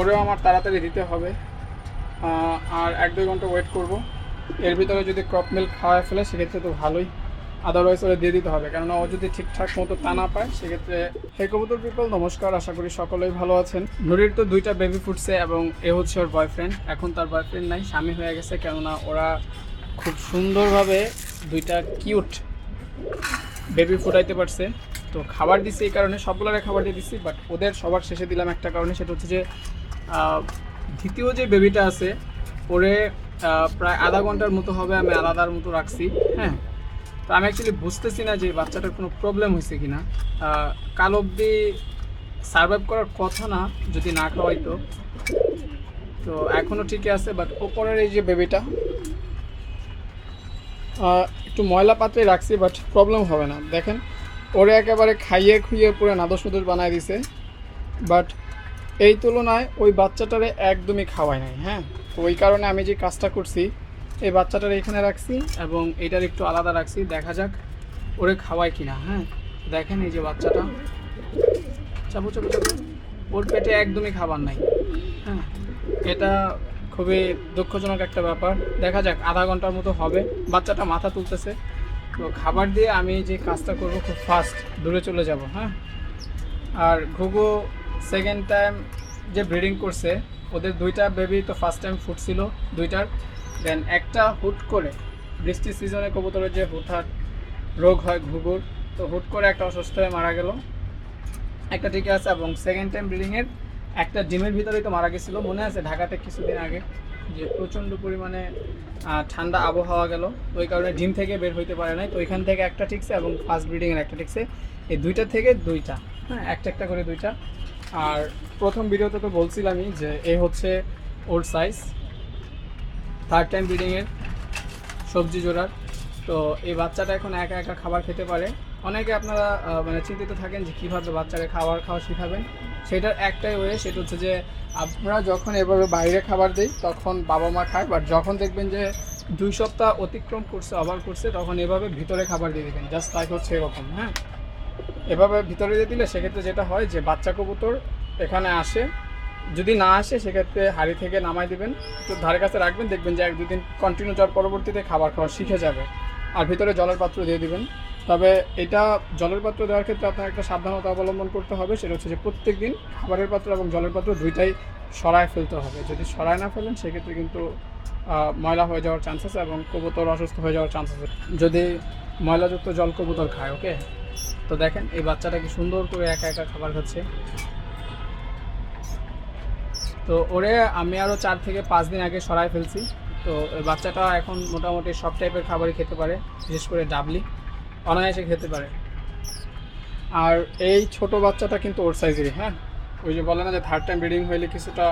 ওরেও আমার তাড়াতাড়ি দিতে হবে। আর এক দুই ঘণ্টা ওয়েট করব। এর ভিতরে যদি ক্রপ মিল্ক খাওয়ায় ফেলে, সেক্ষেত্রে তো ভালোই। আদারওয়াইজ ওরা দিয়ে দিতে হবে। কেননা ও যদি ঠিকঠাক মতো তা না পায়, সেক্ষেত্রে হে কবুতর পিপল নমস্কার। আশা করি সকলেই ভালো আছেন। নুরির তো দুইটা বেবি ফুটছে এবং এ হচ্ছে ওর বয়ফ্রেন্ড এখন তার বয়ফ্রেন্ড নাই, স্বামী হয়ে গেছে। কেননা ওরা খুব সুন্দরভাবে দুইটা কিউট বেবি ফুটাইতে পারছে। তো খাবার দিছি এই কারণে, সবগুলোরে খাবার দিয়ে দিচ্ছি বাট ওদের সবার শেষে দিলাম একটা কারণে, সেটা হচ্ছে যে দ্বিতীয় যে বেবিটা আছে, ওরে প্রায় আধা ঘণ্টার মতো হবে আমি আলাদার মতো রাখছি হ্যাঁ? তো আমি অ্যাকচুয়ালি বুঝতেছি না যে বাচ্চাটার কোনো প্রবলেম হয়েছে কি না কাল অবধি সার্ভাইভ করার কথা না, যদি না খাওয়াই তো। তো এখনও ঠিকই আছে বাট ওপরের এই যে বেবিটা একটু ময়লা পাত্রে রাখছি বাট প্রবলেম হবে না। দেখেন, ওরে একেবারে খাইয়ে খুইয়ে পুরো নাদস নুদস বানায় দিছে বাট এই তুলনায় ওই বাচ্চাটারে একদমই খাওয়াই নাই হ্যাঁ? তো ওই কারণে আমি যে কাজটা করছি, এই বাচ্চাটার এখানে রাখছি এবং এটার একটু আলাদা রাখছি, দেখা যাক ওরে খাওয়াই কিনা হ্যাঁ? দেখেন এই যে বাচ্চাটা। চাপু চাপু চাপু। ওর পেটে একদমই খাবার নাই হ্যাঁ? এটা খুবই দুঃখজনক একটা ব্যাপার। দেখা যাক, আধা ঘণ্টার মতো হবে, বাচ্চাটা মাথা তুলতেছে। তো খাবার দিয়ে আমি যে কাজটা করব খুব ফাস্ট দূরে চলে যাব হ্যাঁ? আর ঘুঘু সেকেন্ড টাইম যে ব্রিডিং করছে, ওদের দুইটা বেবি তো ফার্স্ট টাইম ফুটছিল দুইটার। দেন একটা হুট করে, বৃষ্টির সিজনে কবুতরের যে হুটহাট রোগ হয় ঘুঘুর, তো হুট করে একটা অসুস্থ হয়ে মারা গেল। একটা ঠিক আছে, এবং সেকেন্ড টাইম ব্রিডিংয়ের একটা ডিমের ভিতরেই তো মারা গেছিল। মনে আছে ঢাকাতে কিছুদিন আগে যে প্রচণ্ড পরিমাণে ঠান্ডা আবহাওয়া গেল। ওই কারণে ডিম থেকে বের হইতে পারে নাই। তো ওইখান থেকে একটা ঠিকছে, এবং ফার্স্ট ব্রিডিংয়ের একটা ঠিকছে। এই দুইটা থেকে দুইটা হ্যাঁ একটা একটা করে দুইটা। আর প্রথম ভিডিওতে তো বলছিলামই যে এ হচ্ছে ওর সাইজ থার্ড টাইম ব্রিডিংয়ের সবজি জোড়ার। তো এই বাচ্চাটা এখন একা একা খাবার খেতে পারে। অনেকে আপনারা মানে চিন্তিত থাকেন যে কীভাবে বাচ্চাকে খাবার খাওয়া শেখাবেন। সেটার একটাই ওয়ে, সেটা হচ্ছে যে আমরা যখন এভাবে বাইরে খাবার দিই, তখন বাবা মা খায়। বাট যখন দেখবেন যে দুই সপ্তাহ অতিক্রম করছে ওভার করছে, তখন এভাবে ভিতরে খাবার দিয়ে দেবেন। জাস্ট লাইক হচ্ছে এরকম হ্যাঁ? এভাবে ভিতরে দিয়ে দিলে সেক্ষেত্রে যেটা হয় যে বাচ্চা কবুতর এখানে আসে। যদি না আসে, সেক্ষেত্রে হাড়ি থেকে নামাই দিবেন। একটু ধারে কাছে রাখবেন, দেখবেন যে এক দুদিন কন্টিনিউ যাওয়ার পরবর্তীতে খাবার খাওয়া শিখে যাবে। আর ভিতরে জলের পাত্র দিয়ে দিবেন। তবে এটা জলের পাত্র দেওয়ার ক্ষেত্রে আপনার একটা সাবধানতা অবলম্বন করতে হবে। সেটা হচ্ছে যে প্রত্যেক দিন খাবারের পাত্র এবং জলের পাত্র দুইটাই সরায় ফেলতে হবে। যদি সরায় না ফেলেন, সেক্ষেত্রে কিন্তু ময়লা হয়ে যাওয়ার চান্স আছে এবং কবুতর অসুস্থ হয়ে যাওয়ার চান্স আছে। যদি ময়লাযুক্ত জল কবুতর খায় ওকে তো দেখেন, এই বাচ্চাটা কি সুন্দর করে একা একা খাবার খাচ্ছে। তো ওরে আমি আরও চার থেকে পাঁচ দিন আগে সরাই ফেলছি। তো বাচ্চাটা এখন মোটামুটি সব টাইপের খাবারই খেতে পারে, বিশেষ করে ডাবলি। অনায়াসে খেতে পারে। আর এই ছোট বাচ্চাটা কিন্তু ওর সাইজেরই হ্যাঁ? ওই যে বলে না যে থার্ড টাইম ব্রিডিং হইলে কিছুটা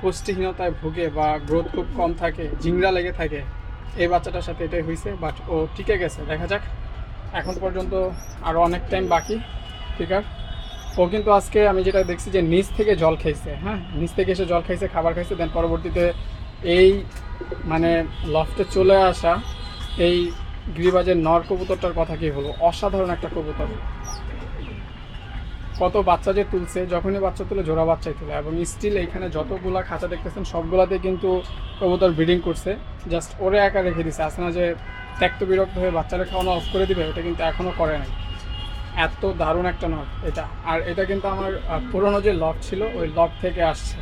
পুষ্টিহীনতায় ভুগে বা গ্রোথ খুব কম থাকে, ঝিংড়া লেগে থাকে। এই বাচ্চাটার সাথে এটাই হয়েছে বাট ও টিকে গেছে। দেখা যাক। এখন পর্যন্ত আরও অনেক টাইম বাকি, ঠিক আছে? ও কিন্তু আজকে আমি যেটা দেখছি যে নিচ থেকে জল খাইছে হ্যাঁ? নিচ থেকে এসে জল খাইছে, খাবার খাইছে দেন পরবর্তীতে এই মানে লফটে চলে আসা এই গিরিবাজের নর কবুতরটার কথা কি বলব? অসাধারণ একটা কবুতর। কত বাচ্চা যে তুলছে, যখনই বাচ্চা তুলে জোড়া বাচ্চাই তুলে, এবং স্টিল এইখানে যতগুলা খাঁচা দেখতেছেন সবগুলাতে কিন্তু কবুতর ব্রিডিং করছে। জাস্ট ওরে একা রেখে দিছে আসে না যে ত্যক্ত বিরক্ত হয়ে বাচ্চারা খাওয়ানো অফ করে দিবে, এটা কিন্তু এখনও করে নাই। এত দারুণ একটা নট এটা। আর এটা কিন্তু আমার পুরনো যে লক ছিল, ওই লক থেকে আসছে।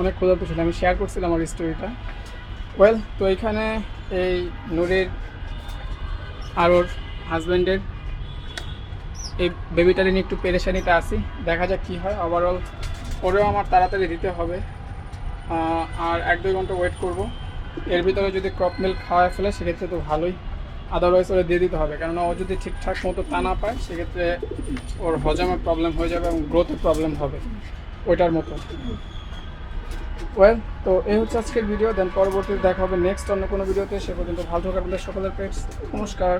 অনেক ক্ষুধার্ত ছিল, আমি শেয়ার করছিলাম আমার স্টোরিটা ওয়েল তো এখানে এই নুরির আর ওর হাজব্যান্ডের এই বেবিটারে নিয়ে একটু পেরেশানিতে আসি দেখা যাক কী হয়। ওভারঅল ওরেও আমার তাড়াতাড়ি দিতে হবে। আর এক দুই ঘণ্টা ওয়েট করব। এর ভিতরে যদি ক্রপ মিল্ক খাওয়ায় ফেলে, সেক্ষেত্রে তো ভালোই। আদারওয়াইজ ওরা দিয়ে দিতে হবে। কেননা ও যদি ঠিকঠাক মতো তা না পায়, সেক্ষেত্রে ওর হজমের প্রবলেম হয়ে যাবে এবং গ্রোথের প্রবলেম হবে। ওইটার মতো। ওয়েল তো এই হচ্ছে আজকের ভিডিও দেন পরবর্তীতে দেখা হবে নেক্সট অন্য কোনো ভিডিওতে সে পর্যন্ত ভালো থাকার সকলের পেটস নমস্কার।